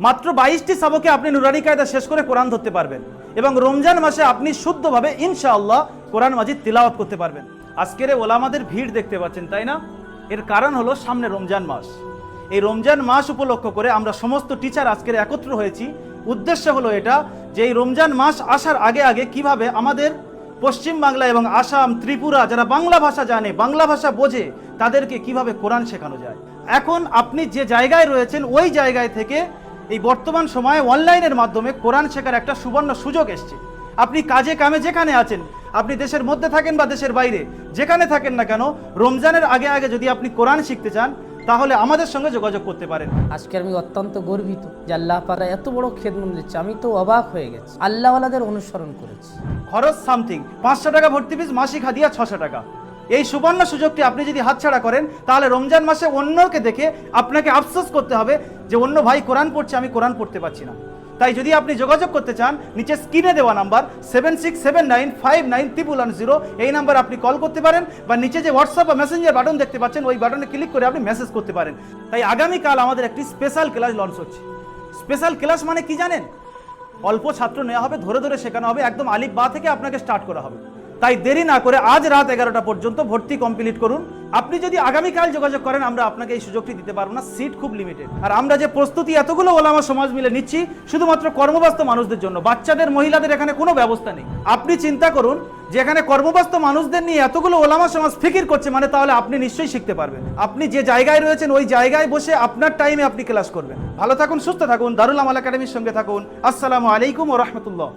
মাত্র বাইশটি সাবকে আপনি নুরানি কায়দা শেষ করে কোরআন ধরতে পারবেন এবং রমজান মাসে আপনি শুদ্ধভাবে ইনশাআল্লাহ কোরআন মাজিদ তিলাওয়াত করতে পারবেন। আজকের ওলামাদের ভিড় দেখতে পাচ্ছেন, তাই না? এর কারণ হলো সামনে রমজান মাস। এই রমজান মাস উপলক্ষ করে আমরা সমস্ত টিচার আজকের একত্র হয়েছি। উদ্দেশ্য হলো এটা যে এই রমজান মাস আসার আগে আগে কীভাবে আমাদের পশ্চিম বাংলা এবং আসাম, ত্রিপুরা যারা বাংলা ভাষা জানে, বাংলা ভাষা বোঝে, তাদেরকে কীভাবে কোরআন শেখানো যায়। এখন আপনি যে জায়গায় রয়েছেন, ওই জায়গায় থেকে এই বর্তমান সময়ে অনলাইনের মাধ্যমে কোরআন শেখার একটা সুবর্ণ সুযোগ এসছে। আপনি কাজে কামে যেখানে আছেন আপনি দেশের মধ্যে থাকেন বা দেশের বাইরে যেখানে থাকেন না কেন রমজানের আগে আগে যদি আপনি কোরআন শিখতে চান তাহলে আমাদের সঙ্গে যোগাযোগ করতে পারেন। আজকে আমি অত্যন্ত গর্বিত যে আল্লাহ পারা এত বড় খেদমত দিচ্ছে। আমি তো অবাক হয়ে গেছি। আল্লাহওয়ালাদের অনুসরণ করেছি। খরচ সামথিং পাঁচশো টাকা ভর্তি ফিস মাসিক হাদিয়া ছশো টাকা। এই সুবর্ণ সুযোগটি আপনি যদি হাতছাড়া করেন, তাহলে রমজান মাসে অন্যকে দেখে আপনাকে আফসোস করতে হবে যে, অন্য ভাই কোরআন পড়ছে, আমি কোরআন পড়তে পারছি না। তাই যদি আপনি যোগাযোগ করতে চান, নিচে স্ক্রিনে দেওয়া number seven six seven nine five nine triple one zero এই নাম্বার আপনি কল করতে পারেন বা নিচে যে হোয়াটসঅ্যাপ বা মেসেঞ্জার বাটন দেখতে পাচ্ছেন, ওই বাটনে ক্লিক করে আপনি মেসেজ করতে পারেন। তাই আগামীকাল আমাদের একটি স্পেশাল ক্লাস লঞ্চ হচ্ছে। স্পেশাল ক্লাস মানে কি জানেন? অল্প ছাত্র নেওয়া হবে, ধরে ধরে শেখানো হবে, একদম আলিফ বা থেকে আপনাকে স্টার্ট করা হবে। তাই দেরি না করে আজ রাত এগারোটা পর্যন্ত ভর্তি কমপ্লিট করুন। আপনি যদি আগামীকাল যোগাযোগ করেন, আমরা আপনাকে এই সুযোগটি দিতে পারব না। সিট খুব লিমিটেড আর আমরা যে প্রস্তুতি এতগুলো ওলামা সমাজ মিলে নিচ্ছি, শুধুমাত্র কর্মব্যস্ত মানুষদের জন্য। বাচ্চাদের, মহিলাদের এখানে কোনো ব্যবস্থা নেই। আপনি চিন্তা করুন যে এখানে কর্মব্যস্ত মানুষদের নিয়ে এতগুলো ওলামা সমাজ ফিকির করছে মানে তাহলে আপনি নিশ্চয়ই শিখতে পারবেন। আপনি যে জায়গায় রয়েছেন, ওই জায়গায় বসে আপনার টাইমে আপনি ক্লাস করবেন। ভালো থাকুন, সুস্থ থাকুন, দারুল আমাল একাডেমির সঙ্গে থাকুন। আসসালামু আলাইকুম ও রহমতুল্লাহ।